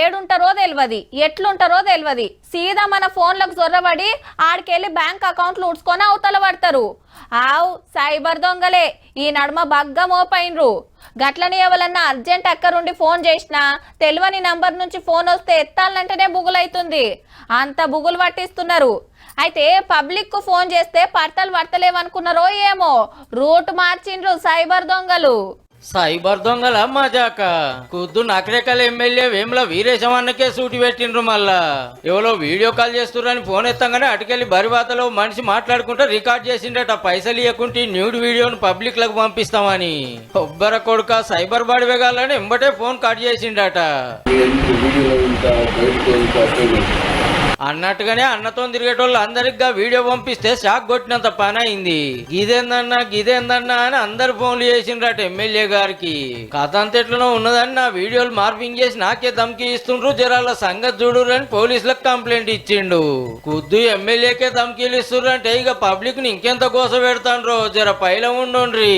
ఏడుంటారో తెలియదు ఎట్లుంటారో తెలియదు సీదా మన ఫోన్లకు జొర్రబడి ఆడికెళ్ళి బ్యాంక్ అకౌంట్లు ఉడ్చుకొని అవతల పడతారు. ఆవు సైబర్ దొంగలే ఈ నడుమ బగ్గ మోపైనరు గట్లని ఎవరన్నా అర్జెంట్ అక్కరుండి ఫోన్ చేసినా తెలియని నంబర్ నుంచి ఫోన్ వస్తే ఎత్తాలంటేనే బుగులైతుంది. అంత బుగులు పట్టిస్తున్నారు. అయితే పబ్లిక్కు ఫోన్ చేస్తే పర్తలు పడతలేవనుకున్నారో ఏమో. రూట్ మార్చిండ్రు సైబర్ దొంగలు. సైబర్ దొంగల మజాక. కుద్దు నకరేకల్ ఎమ్మెల్యే వేముల వీరేశమన్నకే సూటి పెట్టిండ్రు మళ్ళా. ఎవరో వీడియో కాల్ చేస్తుర్రని ఫోన్ ఎత్తంగానే అటుకెళ్ళి బరివాతలో మనిషి మాట్లాడుకుంటూ రికార్డ్ చేసిండట. పైసలు ఇవ్వకుంటే న్యూడ్ వీడియోను పబ్లిక్లకు పంపిస్తామని. కొబ్బర కొడుక సైబర్ బాడి వేగాలని ఎంబటే ఫోన్ కట్ చేసిండట. అన్నట్టుగానే అన్నతో తిరిగేటోళ్ళు అందరికి వీడియో పంపిస్తే షాక్ కొట్టినంత పని అయింది గిదేందన్నా గిదేందన్నా అని అందరు ఫోన్లు చేసిండ్రట ఎమ్మెల్యే గారికి. కథ అంతెట్లనో ఉన్నదని నా వీడియోలు మార్పింగ్ చేసి నాకే ధమ్కి ఇస్తుండ్రు జరాల సంగతి చూడురని పోలీసులకు కంప్లైంట్ ఇచ్చిండు. కుద్దు ఎమ్మెల్యేకే ధమ్కీలు ఇస్తుండ్రు అంటే ఇక పబ్లిక్ని ఇంకెంత కోసం పెడతాండ్రో జర పైల ఉండుండ్రీ.